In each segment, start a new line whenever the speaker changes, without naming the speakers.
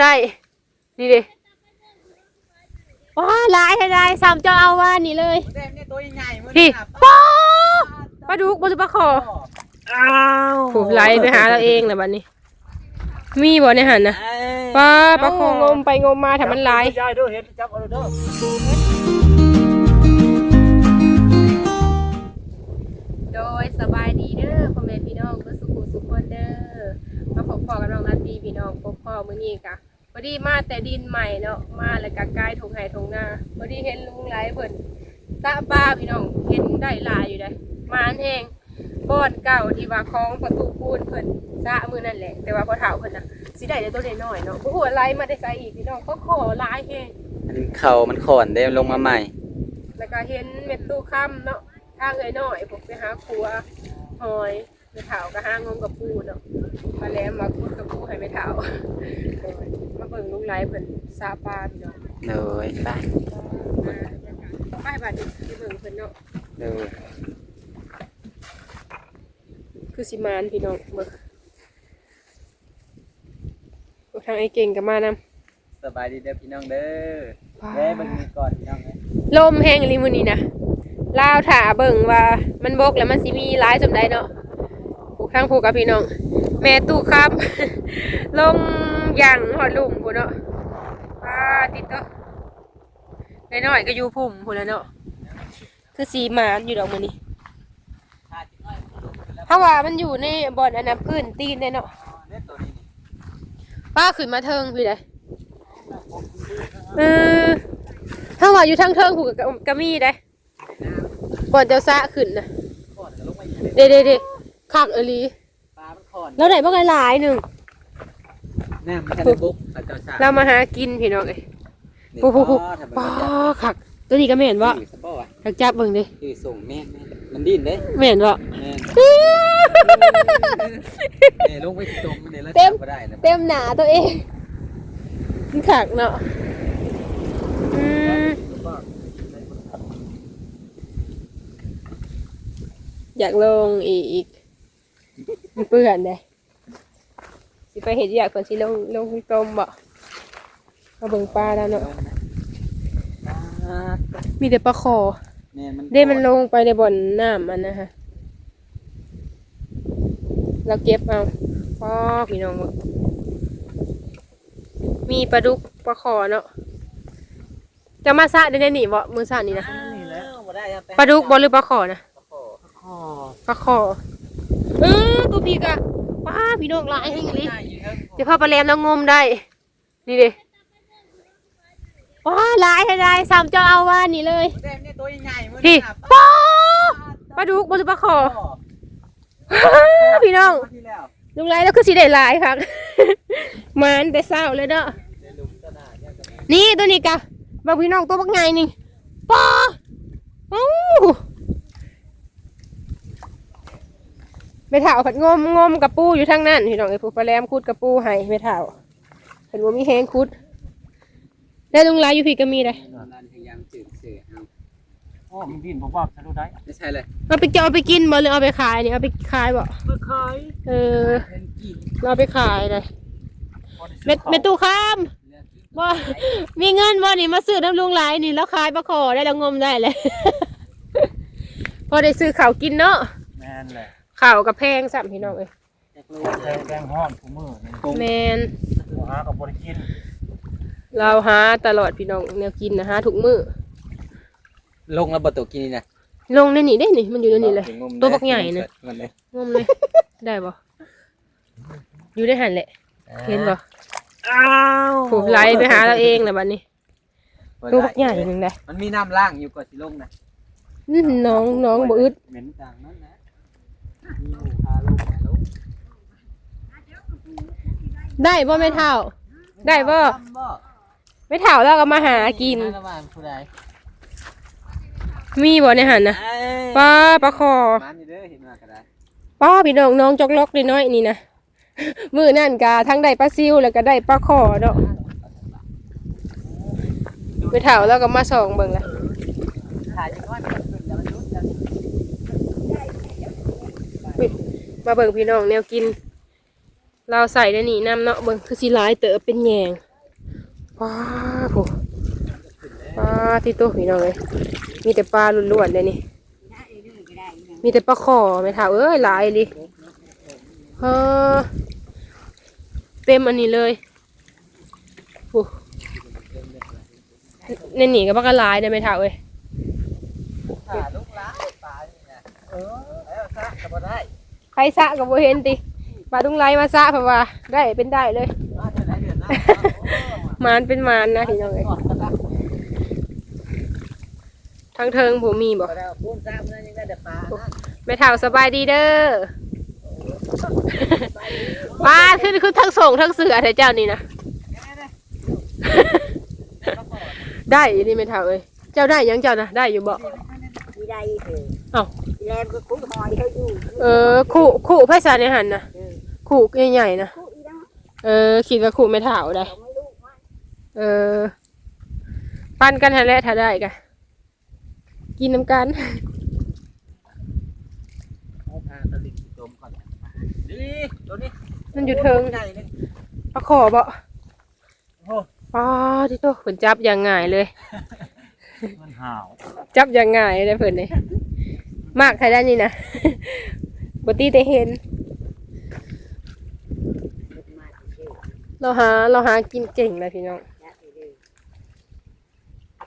ได้นี่ดิว้าหลายหลายสามเจ้าเอาว่านี่เลย
แดงเนี่ยตัวใหญ่ๆมื้อ
พี่
นี้น่ะ
ป้าปลาดุกบนปลาคอ
อ้าว
ผูไหลไปหาเราเองนะบัดนี้ มีบ่ในหันนะ
เอ้ย
ปลาปลาคองมไปงมมาถ้ามันหลาย
จับเด้อเห็นจับเอาเด้อ
โดยสบายดีเด้อพ่อแม่พี่น้องเพื่อสุขุสุขคนเด้อมาพบพ่อกับน้องนาตีพี่น้องพบพ่อมื้อนี้กะ พอดีมาแต่ดินใหม่เนาะมาแล้วก็กายทงไห้ทงนาพอดีเห็นลุงไหลเพิ่นสะปลาพี่น้องเห็นได้หลายอยู่เด้มานแห้งบ่อนเก่าที่ว่าคลองประตูปูนเพิ่นสะมื้อนั่นแหละ แต่ว่าพอเฒ่าเพิ่นน่ะสิได้แต่ตัวน้อยๆเนาะบ่ฮู้ว่าไหลมาได้ไสอีกพี่น้องก็ขอหลายแฮง
มันเข่ามันขอนได้ลงมาใหม่
แล้วก็เห็นเม็ดตู้ค่ำเนาะทางเอ้ยน้อยผมไปหาครัวหอยไปเถาก็หางมกับปูเนาะมาแล้วมาคุดกับปูให้ไปเถามาเบิ่งลุงไรเพิ่นซาปลาพี่น้อง
เลยไป
มาไปบัดนี้ที่เบิ่งเพิ่นเนาะ
เลย
คือสิมานพี่น้องเบิ่งโอ้ทางไอ้เก่งก็มานำ
สบายดีเด้อพี่น้องเด้อเด้เบิ่งมือก่อนพี่น้องเอ้ย
ลมแห้งอีหลีมื้อนี้นะลาวถ่าเบิ่งว่ามันบกแล้วมันสิมีหลายสำใดเนาะผูกทางผูกกับพี่น้อง แม่ตู้ครับ ลงอ ย่างหอดลุ่มพูนเนาะป้าติดต่อน้อยๆก็อยู่พุ่มพูนแล้วเนาะคือสีหมานอยู่ดอกมือนี้ถ้าว่ามันอยู่ในบ่อนอันนั้นพื้นตีนได้เนาะ
เด้อตัวนี้นี่
ป้าขึ้นมาเทิงพี่เลยเออถ้าว่าอยู่ทางเทิงผูกกับกะมีได้บ่อนเจ้าซะขึ้นนะ
ขอนก็ลงมาอีก
เด้เด้เด้คักเอหลี
ปลามันขอน
แล้วไหนบ้างหลายๆหนึ่ง
แน่มันจะได้บุกเขาเจ้าสา
เรามาหากินพี่น้องเอ้ย
นี่
ปุ๊บปุ๊บปุ๊บ
อ๋อถ้ามัน
ป้า
จะ
คักตัวนี้ก็ไม่เห็นว่า
อยู่สะบ่วะ
ทักจับเบิ่งดิ
อยู่ส่งแม่นแม่นมันดิ้นเด้
ไม่เห็นว่า
แม่นเอ้ลงไปตรงมันเด้แล้ว
เต็ม
จับบ่ได้นะ
เต็มหนาตัวเองมันขักเนาะอืมอยากลงอีกมันเปื่อนเลย สิไปเห็ดอยากคนสิลงลงกลมบ่มาเบิ่งปลาแล้วเนาะ
อ่า
มีแต่ปลาคอ
แม่นมัน
เด้มันลงไปในบ่อนน้ำมันนะฮะเราเก็บเอาพ่อพี่น้องเบิ่งมีปลาดุกปลาคอเนาะจะมาซะได้ๆนี่บ่มือซะนี่นะ
นี่แหละบ่ได้อะ
ปลาดุกบ่หรือปลาคอนะ
ปลาคออ๋อ
ปลาคอเออตัวพี่กะ ว้าพี่น้องหลายให้ลิ
ได้อยู่เทิง
เดี๋ยวพาไปแลมแล้วงมได้ นี่ดิว้าหลายหลายสามเจ้าเอาว่านี่เลย
แดงเนี่ยตัวใหญ่ๆมื้อ
พี่
นี้น่ะ
ป้าปลาดุกบ่หรือปลาคอพี่น้อง
ที่แล้ว
ลุงไรแล้วคือสีได้หลายครับมันแต่เศร้าเลยเนาะ
เดี๋ยวลุงจะหน้าเนี่ยก็
นี่ตัวนี้กะบางพี่น้องตัวบักไงนี่ป้าโอ้ ไปถาวผัดงมงมกับปูอยู่ทางนั้นพี่น้องไอ้ผู้ปลาแรมคุดกับปูให้ไปถาวเห็นว่ามีแหงคุดได้ลุงไรอยู่พี่ก็มีเลย
นั่นพยายามจืดเสือเอา
โอ้มันดินผมว่าจะรู้ได้
ไม่ใช่เลย
เอาไปจะเอาไปกินบ่หรือเอาไปขายนี่เอาไปขายบ่
เมื่อเคย
เออ
เป็นกี่
เราเอาไปขายเลยเม็ดเม็ดตู้ข้าม
เลือกกี่
บ่มีเงินบ่นี่มาซื้อน้ำลุงไหลายนี่แล้วขายปลาขอได้แล้วงมได้เลย พอได้ซื้อข้าวกินเนาะ
แมนเลย
ข้าวกับแพงสัมพี่น้องเอ้ย
อยากรู้
แดงแดงห้อนผู้มือนี่
แมน
หัวหากับบริกิน
เราหาตลอดพี่น้องแนวกินนะหาทุกมื้อ
ลงแล้วบ่ตัวกินนี่นะ
ลงในนี่ได้นี่มันอยู่ในนี่เลย
งม
ตัวบักใหญ่นะ
มันเลย
งมเลย ได้บ่อยู่ได้หันแหละ เห็นบ่
อ้าว
โหไหลไปหาเราเองนะบัดนี้ตัวบักใหญ่หนึงได้
มันมีน้ำล่างอยู่ก่อนสิลงนะ
อื้อน้องน้องบ่อึด
เหม็นจังนั่นนะ มีหมูพาลงไหนลง
ได้บ่แม่เฒ่า ได้บ่
ทำบ่
แม่เฒ่าเราก็มาหากิน
ระหว่างผู้ใด
มีบ่ในหันนะ
เอ้ย
ปลาปลาคอ
มันอยู่เด้อเห็นมาก็ได้
ป้าพี่น้องน้องจอกล็อกน้อยๆนี่นะมือนั่นกาทั้งได้ปลาซิวแล้วก็ได้ปลาคอเนาะไปเถาแล้วก็มาส่องเบิ่งละ
ถ่ายจังน้อยมันขึ้นแล้วมันรุดแล้ว
มาเบิ่งพี่น้องแนวกิน เราใส่ในนี่น้ำเนาะเบิ่งคือสีลายเต๋อเป็นแยงป้าโหป้าที่ตัวพี่น้องเลยมีแต่ปลาล้วนๆเลยนี่ มีแต่ปลาขอไม่ถาเอ้ยหลายเลยเออเต็มอันนี้เลยโอ้ในนี่กับปลากระลายได้ไหมถาเอ้ย
หาลูกหลานปลานี่นะเออ ซะก็บ่ได้
ใครสะกับโบเห็นติปลาดุงไรมาสะเพราะว่าได้เป็นได้เลย
ว่าจะได้เดือนหน้ามา
นเป็นมานนะพี่น้องเลย
ก่อนก็ได้
ทั้งเทิงผมมีบ่
บ่ได้พูนซ้ำนั่นยังได้แต่ปลานะ
แม่เฒ่าสบายดีเด้อปลาคือคือทั้งส่งทั้งเสือเถอะเจ้านี่นะได้อีนี่แม่เฒ่าเอ้ยเจ้าได้ยังเจ้านะได้อยู่บ่
ที่ใดเออ
เอ้า
แลมก็คุ้หอยเขาอยู่
เออขู่ขู่ไพศาลในหันนะขู่ใหญ่ๆนะ
คู่อีน้อง
เออคิดว่าขู่แม่เฒ่าได้
เขาไม่รู้ว่า
เออปั้นกันทันแหละถ้าได้กะกินน้ำกัน
เอาพาตะลิงจมก่อนดีตัวนี้
มันอยู่เทิง
ใหญ่เลย
ปลาขอบ่
โอ้
ปลาที่โตผลจับอย่างง่ายเลย
มันห่าว
จับอย่างง่ายเลยเพิ่นนี่ มากใครได้นี่นะบตีแต่เห็น
มาชื่อ
เราหาเราหากินเก่งนะพี่น้อง
ยักษ์เลย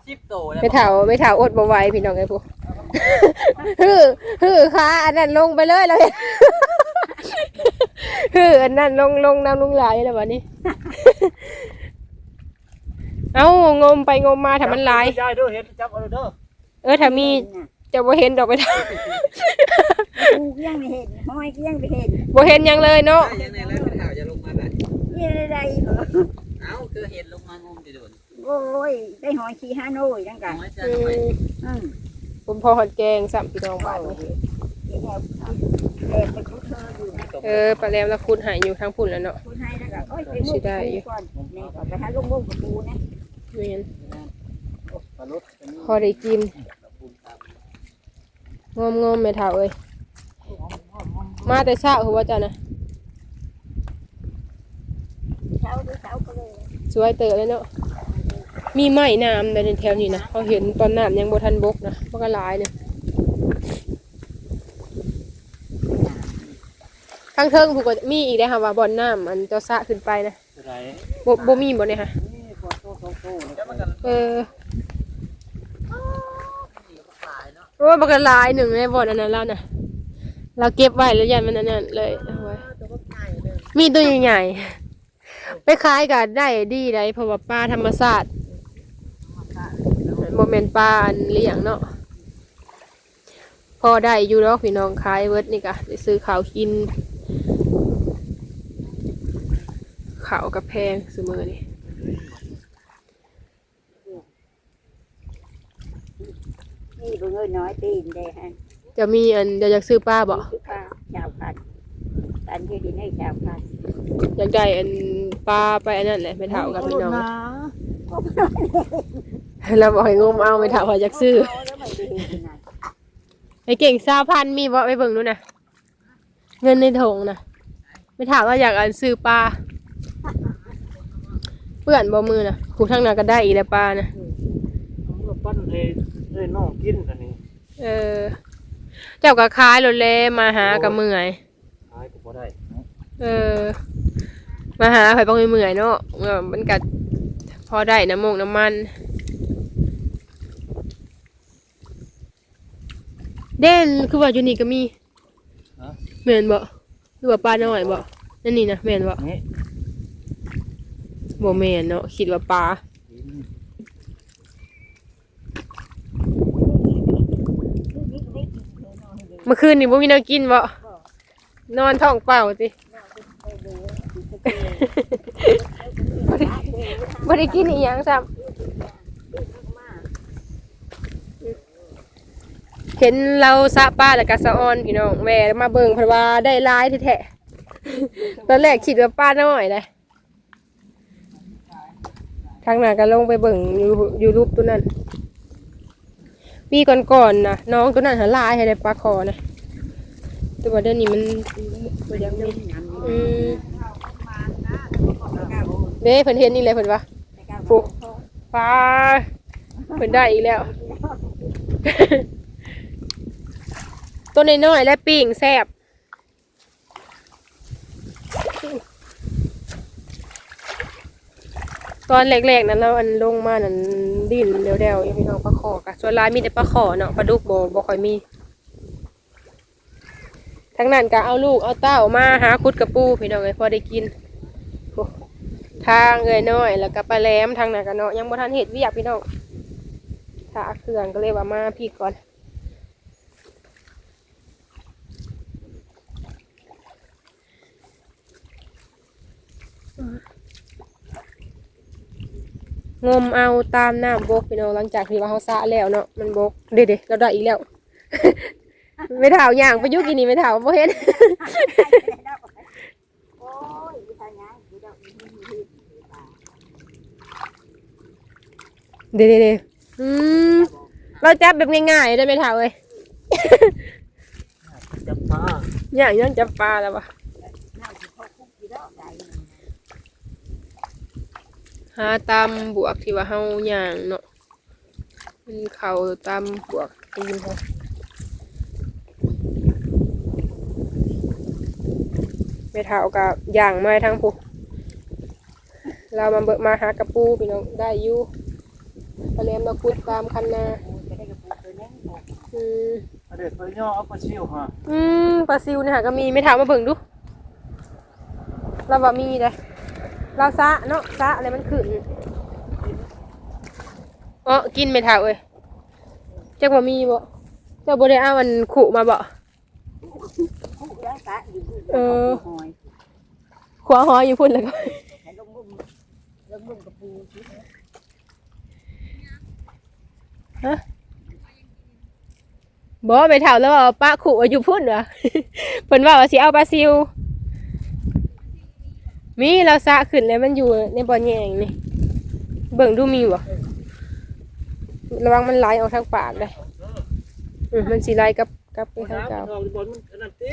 สิบโตแล้ว
ไม่เถาไม่เถาอดบ่ไหวพี่น้องไอ้พวกฮือฮือขาอันนั้นลงไปเลยเราเห็นฮืออันนั้นลงลงน้ำลงไหลแล้ววันนี้ เอ้างมไปงมมาถ้ามันไหลาย
ได้เด้อเห็นจับเอาเด้อ
เออถ้ามี จะบ่เห็นดอกไปทาง
กูก็ยังไม่เห็นหอยก็ยังไม่เห็น
บ่เห็นหยังเลยเนาะ
ได้ยังไงแล้วเป็นข่าวจะลงมาได้
ยี่ใดเหรอ
เอ้าคือเห็นลงมางมจะโดน
โอ้ยได้หอยขี้ห้าโน่ยจังกัน
น้อยจะ
อื
หน่อย
ม
อืม
ผมพอหอดแกงสัมพี่น้องบ้านนี้
เดี๋ยวแลมไปคุ้เธออยู่
เออปลาแรมละคุณหายอยู่ทางพุ่นแล้วเนาะ
คุณให้แล้วก็โอ้ยไปมุกปูก่อนนี่ก่อนไปหาลูกมุกกับปูนะ
เวียน
ปลาลด
พอได้กิน งมงมๆแม่เฒ่าเอ้ยมาแต่เช้าหัวาเจ้านะ
เช้าด้วยเช้าก็เลย
สวยเต๋อเลยเนาะมีไม้น้ำในแถวนี้นะเขาเห็นตอนน้ำยังบ่ทันบกนะมันก็หลายเนี่ยทางเทิงผูกก็มีอีกได้อค่ะว่าบ่อนน้ำอันเจ้าสะขึ้นไปนะ
อะไร
บ่บ่มีบ่เนี่ยค่ะ
นี่ปวดโตโตโต
จะมันกัน
เออ
ขายเนาะ
โอ้ยมักลายหนึ่งในบ่อนอันนั้นแล้วนะเราเก็บไว้แล้วยันมันอันนั้นเลยเอาไว้มีตัวใหญ่ๆไปขายก็ได้ดีได้เพราะว่าปลาธรรมชาติโมเมนปลาอันเลี้ยงเนาะพอได้อยู่แล้วพี่น้องขายเวิร์ดนี่กะไปซื้อข้าวกินข้าวกับแพงซื้อมือนี่
นี่ดูเงินน้อยตีนได้ฮะ
จะมีอันเดี๋ยวอยากซื้อปลาบ่
คือข้าชาวพันตันที่ดินให้ชาวพัน
อยากได้อันปลาไปอันนั้นแหละไม่เท่ากับพี่น้องเราบอกให้งมเอาไม่เท่าอยากซื้อ
เอาแล้วไม่ได้เห็นนะ
ไอ้เก่งซาพันมีบ่ไปเบิ่งดูนะเงินในถุงนะไม่ถามว่าอยากอันซื้อปลาเปื่อนบ่มือนะผูกทั้งนั้นก็ได้อีแล้วปลานะ
ปั้นให้ ให้น้องกินอันนี้
เออ เจ้าก็ขายรถเลมาหากับเมื่อย
ขายก็บ่ได้เนาะ
เออ มาหาไผบ่มีเมื่อยเนาะเออมันก็พอได้น้ำมงน้ำมัน เด่นคือว่าอยู่นี่ก็มีแม่นบ่หรือว่าปลาน้อยบ่นั่นนี่นะแม่นบ่
นี่
บ่แม่นเนาะคิดว่าปลา
กิน
เมื่อคืนนี่บ่มีแนวกินบ่นอนท้องเปล่าติบ่ได้กินอีหยังซ้ำเห็นเราสะป้าแล้วก็สะออนพี่น้องแหวมาเบิ่งเพราะว่าได้หลายแท้ๆตอนแรกคิดว่าป้าน้อยเลยทางหน้าก็ลงไปเบิ่งอยู่อยู่รูปตัวนั้น ปีก่อนๆนะน้องตัวนั้นหาลายให้ได้ปลาคอนะแต่ว่าเดี๋ยวนี้มันบ่อยังมีอืมเด้เพิ่นเห็นนี่เลยเพิ่นว่าปุ๊ปลาเพิ่นได้อีกแล้ว ตัวน้อยๆและปิ่งแซ่บ ตอนแรกๆนั้นเราอันลงมานั้นดิ้นเร็วๆยู่พี่น้องปลาขอกะส่วนลายมีแต่ปลาขอเนาะปลาดุกบ่บ่ค่อยมี ทั้งนั้นก็เอาลูกเอาเต้ามาหาคุดกระปูพี่น้องเอ้ยพอได้กินทางเอ้ยน้อย แล้วก็ปลาแหลมทางนั้นก็เนาะยังบ่ทันเฮ็ดเวียากพี่น้องถ้าเครื่องก็เลยว่ามาพี่ก่อน งมเอาตามน้ำบกพี่น้องหลังจากที่ว่าเขาสระแล้วเนาะมันบกเด็ดๆเราได้อีกแล้ว ไม่เท่าอย่างไปอยุกินนี่ไม่เท่าบ่เห็น
โอ้ยอีทางยังอยู่ดอกอีนี่มีที่ป่า
เด็ดๆอืมเราจับแบบง่ายๆได้ไหมเท่าเอ้ย
จับปลา
อย่างยังจับปลาแล้ววะ
น้ำที่พ่อคุกอยู่ดอกใด
หาตามบวกที่ว่าเฮาย่างเนาะมันเข้าตามบวกตีนเขาไม่เท่ากับย่างไมาทางผู้เรามาเบิกมาหากระปูพี่น้องได้อยู่ปลาเลียมเราคุดตามคันนาอืม
เอาเด็ดไปย่อเอาปลาชิวฮะ
อืมปลาซิวเนี่ยค่ะก็มีไม่ถามมาเบิ่งดูเราว่ามีเลย เราซะเนาะซะอะไรมันขึ้นเออกินไม่ถามเอ้ยจักว่ามีบ่เจ้าบ่ได้เอามันขู่มาบ่
คุกแล้วสะอยู่ที่
เออ
หอย
ขวาหอยอยู่พุ่นแล้วก็
ให้ลงมุมลงมุมกระปูสิ
ฮะบ่ไปถามแล้วว่าป้าขู่ว่าอยู่พุ่นเหรอเพิ่นว่าว่าสิเอาปลาซิว มีเราซะขึ้นแล้วมันอยู่ในบ่อแยงนี่ เบิ่งดูมีบ่ระวังมันไหลออกทางปากเลยอืมมันสิไหลกลับกลับไปทาง
น้ำ
เก่า
มันออกบนมันอันนั้นตี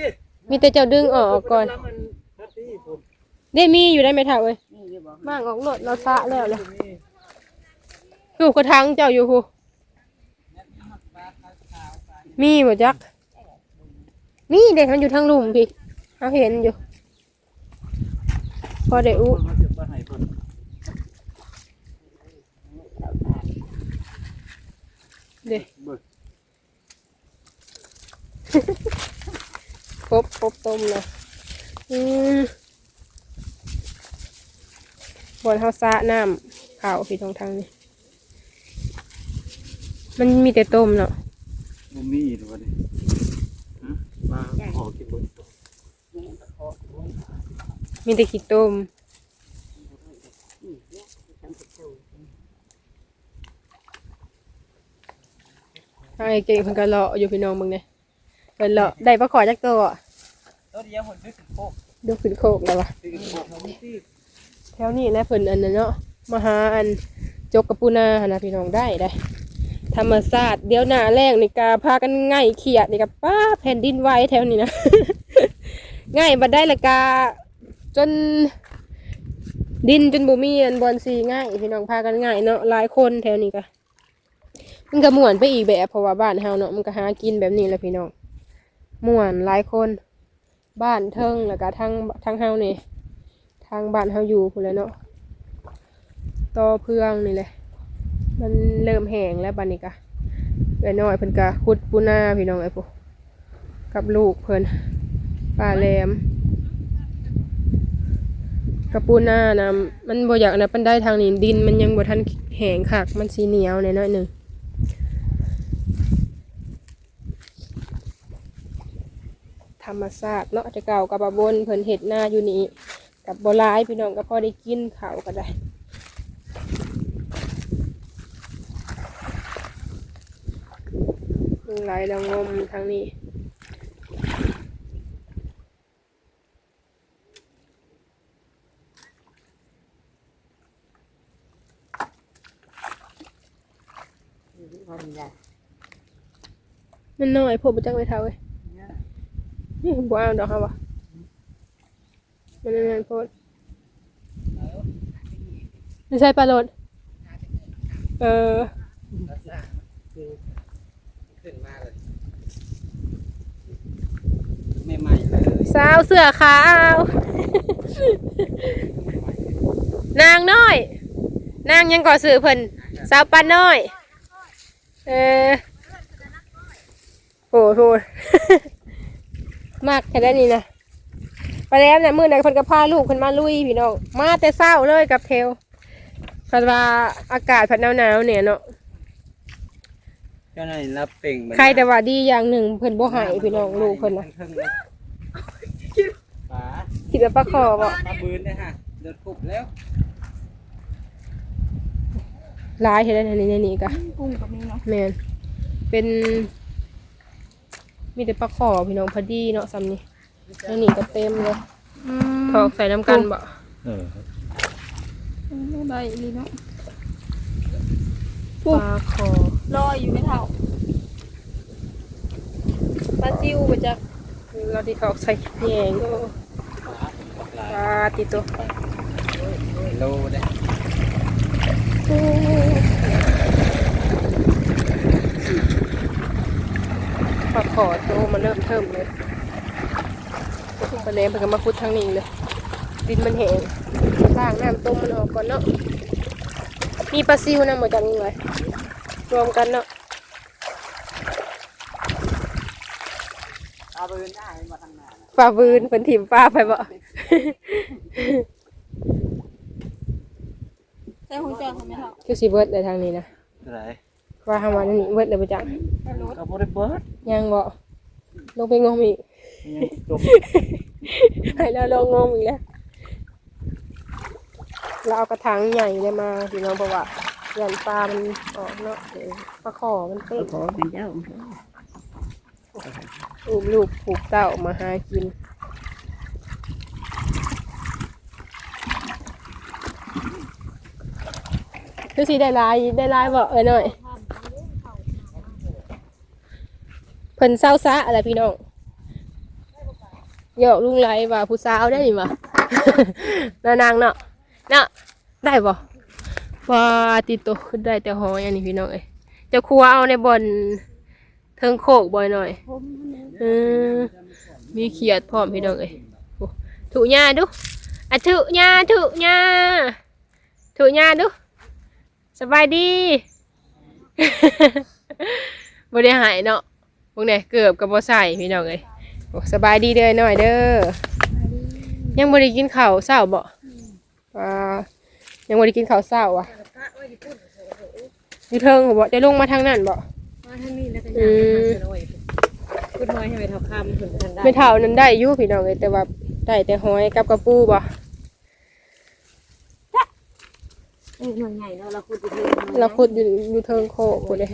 มีแต่เจ้าดึงออกก่อน
น้ำมันนัดตีผม
ได้มีอยู่ได้ไหมท่าเว้ย
นี่อยู่บอก
มากออกรถเราซะแล้วเลย
มี
อยู่กระทังเจ้าอยู่ฮูมีบ่จัก มีเด็กมันอยู่ทางหลุมพี่เอาเห็นอยู่ พอได้อู้
คนมาเก็บปลาไห้เพิ่น
เด้
เบิด
ครบครบต้มเลยอืมบนเฮาซะน้ำขาวพี่ทางทางนี้ มันมีแต่ต้มเนาะ
บ่มีหรอกวะนี่ฮะปลาขอกินเบิด
มี แต่ขี้ต้มไอ้เก่งเพิ่นก็เลาะอยู่พี่น้องมึงเนี่ยเพิ่นเลาะได้ปลาขอจักตัวอะ
ตัวเดียวคนดึกโคก
ดูขึ้นโคกแล้ววะ
ตีกันบอกเขาไม่ตี
แถวนี้แหละเพิ่นอันนั้นเนาะมหาอันจกกับปูนาหนะพี่น้องได้ได้ ธรรมศาสตร์เดี๋ยวหน้าแรกในกาพากันง่ายเขียดนี่กับป้าแผ่นดินไหวแถวนี้นะ ง่ายบัดได้ละกา จน ดินจนบ่มีอันบอลสีง่ายพี่น้องพากันง่ายเนาะหลายคนแถวนี้ก็มันก็ม่วนไปอีกแบบเพราะว่าบ้านเฮาเนาะมันก็หากินแบบนี้แหละพี่น้องม่วนหลายคนบ้านเทิงแล้วก็ทางทางเฮานี่ทางบ้านเฮาอยู่พุ่นแหล้วเนาะต่อเพื่องนี่แหละมันเริ่มแห้งแล้วบัดนี้ก็เอ้น้อยเพิ่นก็ขุดปูนาพี่น้องไอ้พวกกับลูกเพิ่นปลาแหลม กับปูนานะมันบ่อยากนะปันได้ทางนี้ดิน มันยังบ่ทันแห้งคักมันสีเหนียวหน่อยหนึ่งธรรมชาติเนาะแต่เก่ากับบะบนเพิ่นเฮ็ดหน้าอยู่นี่กับบ่หลายพี่น้องก็พอได้กินเขาก็ได้ลุงไหลแล้วงมทางนี้
คนละ
มันน้อยพวกบุจักไปเท่าเว้ยนี่บัวเอาดอกเขาวะมันนั่นโพดไม่ใช่ปลาโลดเออ
ลักษณะคือขึ้นมาเลยไม่ใหม่เลย
สาวเสื้อขาว นางน้อย นางยังก่อสื่อเพิ่นสาวปันน้อย เออโหโหมากแค่ได้นี่นะไปแล้วเนี่ยมื้อนั้นเพิ่นก็พาลูกเพิ่นมาลุยพี่น้องมาแต่เช้าเลยกับเทลเพราะว่าอากาศพัดหนาวๆเนี่ยเนาะ
เจ้าหน้าที่รับเป่งเหมือน
ใครแต่ว่าดีอย่างหนึ่งเพิ่นบ่ใหายพี่น้องลูกเพิ่นน่ะ
ทั้งๆเลยป๋า
คิดว่าปลาคอบ่
ปลาบืนเนี่ยฮะเดือดคุบแล้ว
หลายเฮ็ดได้ในนี้ในนี้ก็
กุ้งก็มีเนาะ
แม่นเป็น มีแต่ปลาขอพี่น้องพอดีเนาะซ้ำนี่แล้วนี่ก็เต็มเลยทอกใส่น้ำกันบ่
เออ
ได้ลีเนาะ
ปลาขอ
ลอยอยู่ไม่เท่า
ปลาซิวไปจักเราที่ทอกใส่แยงปลาติดตัว
โลได้
ปลาขอโตมันเริ่มเทิมเลยปลาเล้มไปกันมาพุดทางนี้เลย ดินมันแห้งล้างน้ำต้มมันออกก่อนเนาะ มีปลาซิวนะหมดจังเลยรวมกันเนาะ
ปลาบืนได้มาทางหน้านะ
ปลาบืนเป็นถิ่มปลาไปบ่
ใส่หัวใจเขาไม่เท่า
คือสิเบิดในทางนี้นะ
อะไร
ว่าทำมานี่เบิดเลยประจัง
ก็บ่ได้เบิด
ยังบ่ลงไปงมอีก
ยังจม
ให้เราลงงมอีกแล้วเราเอากระถางใหญ่เลยมาพี่น้องบอกว่ายันปลามันออกเนาะเดี๋ยวปลาขอมันเต้น
ขอเป็นเจ้า
ลูกลูกผูกเต้ามาหากิน คือสิได้ลายได้ลายบ่เอ้ยหน่อยเพิ่นเศร้าซะอะไรพี่น้องโยกลุงไรว่าผู้สาวได้นี่นานางเนาะเนาะได้บ่ว่าติดตัวขึ้นได้แต่หอยอันนี้พี่น้องเอ้ยจะครัวเอาในบ่อนเทิงโคกบ่อยหน่อยเออมีเขียดพร้อมพี่น้องเอ้ยถูหญ้าดูอะถูหญ้าถูหญ้าถูหญ้าดู สบายดีบ่ได้หายเนาะพวกเนี่ยเกือบกับบ่ใส่พี่น้องเอ้ยโอ้สบายดีเด้อหน่อยเด้อยังบ่ได้กินข้าวเช้าบ่อ่ายังบ่ได้กินข้าวเช้าอะอยู่เทิงบ่ได้ลงมาทางนั้นบ่
มาทางนี้แล้วก็
อืม
พูดน้อยให้ไปเท่าคำถึงทันได้
ไม่เท่านั้นได้อยู่พี่น้องเอ้ยแต่ว่าได้แต่หอยกับกระปูบ่
เออหน่วยใหญ่เนาะเราพูดอยู่
เราขุดอยู่อยู่เทิงโคกพุ่เด้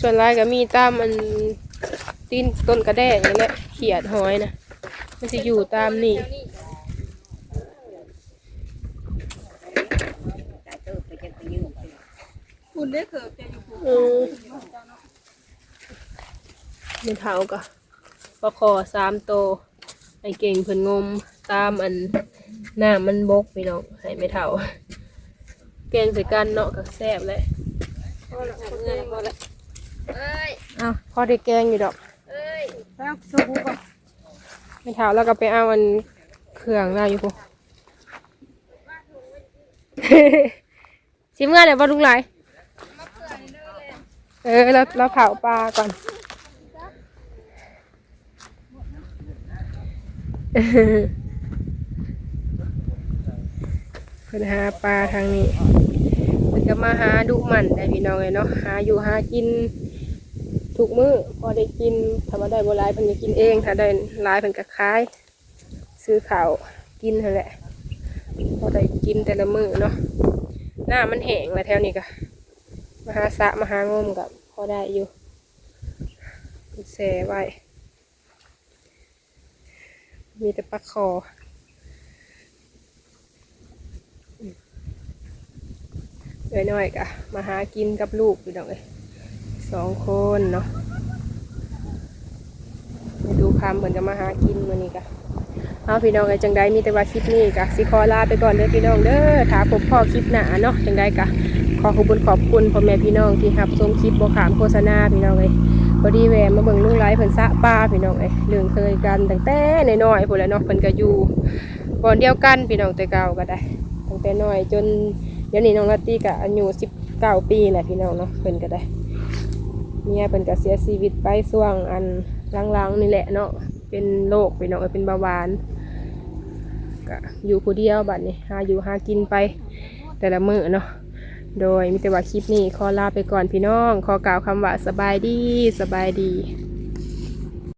ส่วนลายก็มีตามอันตีนต้นกระแดงนี่แหละเขียดหอยนะมันสิอยู่ตามนี่
คุณได้เกิดจะอยู่
เออไม่เท่าก็ปลาคอสามโตไอเก่งเพิ่นงมตามอัน น้ามันบกพี่น้องให้ไม่เท่าแกงใส่กันเนาะก็แซ่บเลย
อ้าว
พอได้แกงอยู่ดอก
แล้วสบู่ก่อน
ไม่เท่าแล้วก็ไปเอาอันเครื่องเราอยู่พวกชิมเมื่อไหร่บ่ลุงไหลายเออเราเราเผาปลาก่อนเพิ่นหาปลาทางนี้เพิ่นก็มาหาดุมันได้พี่น้องเลยเนาะหาอยู่หากินทุกมื้อพอได้กินถ้าว่าได้บ่หลายเพิ่นก็กินเอง ถ้าได้หลายเพิ่นก็ขาย ซื้อข้าวกินนั่นแหละพอได้กินแต่ละมื้อเนาะหน้ามันแห้งแล้วแถวนี้ก็มาหาสะมาหางมกับพอได้อยู่แส่ไว้มีแต่ปลาคอ เอ้ยน้อยกะมาหากินกับลูกอยู่ดอกเลยสองคนเนาะดูคำเหมือนจะมาหากินวันนี้กะเอาพี่น้องไอ้จังใดมีแต่ว่าคลิปนี้กะสิขอลาไปก่อนเด้อพี่น้องเด้อถ้าพบพ่อคลิปหนาเนาะจังใดกะขอขอบคุณขอบคุณพ่อแม่พี่น้องที่รับชมคลิปบ่ขามโฆษณาพี่น้องเอ้ยพอดีแวมาเบิ่งลุงไลฟ์เพิ่นสะปลาพี่น้องเอ้ยเรื่องเคยกันตั้งแต่น้อยๆพุ่นแหละเนาะเพิ่นก็อยู่บ่อนเดียวกันพี่น้องแต่เก่าก็ได้ตั้งแต่น้อยจน เดี๋ยวนี้น้องลาตี้ก็อายุ19ปีแหละพี่น้องเนาะเพิ่นก็ได้เมียเพิ่นก็เสียชีวิตไปช่วงอันหลังๆนี่แหละเนาะเป็นโรคพี่น้องเอ้ยเป็นเบาหวานก็อยู่ผู้เดียวบัดนี้หาอยู่หากินไป แต่ละมื้อเนาะโดยมีแต่ว่าคลิปนี้ขอลาไปก่อนพี่น้อง ขอกล่าวคำว่าสบายดีสบายดี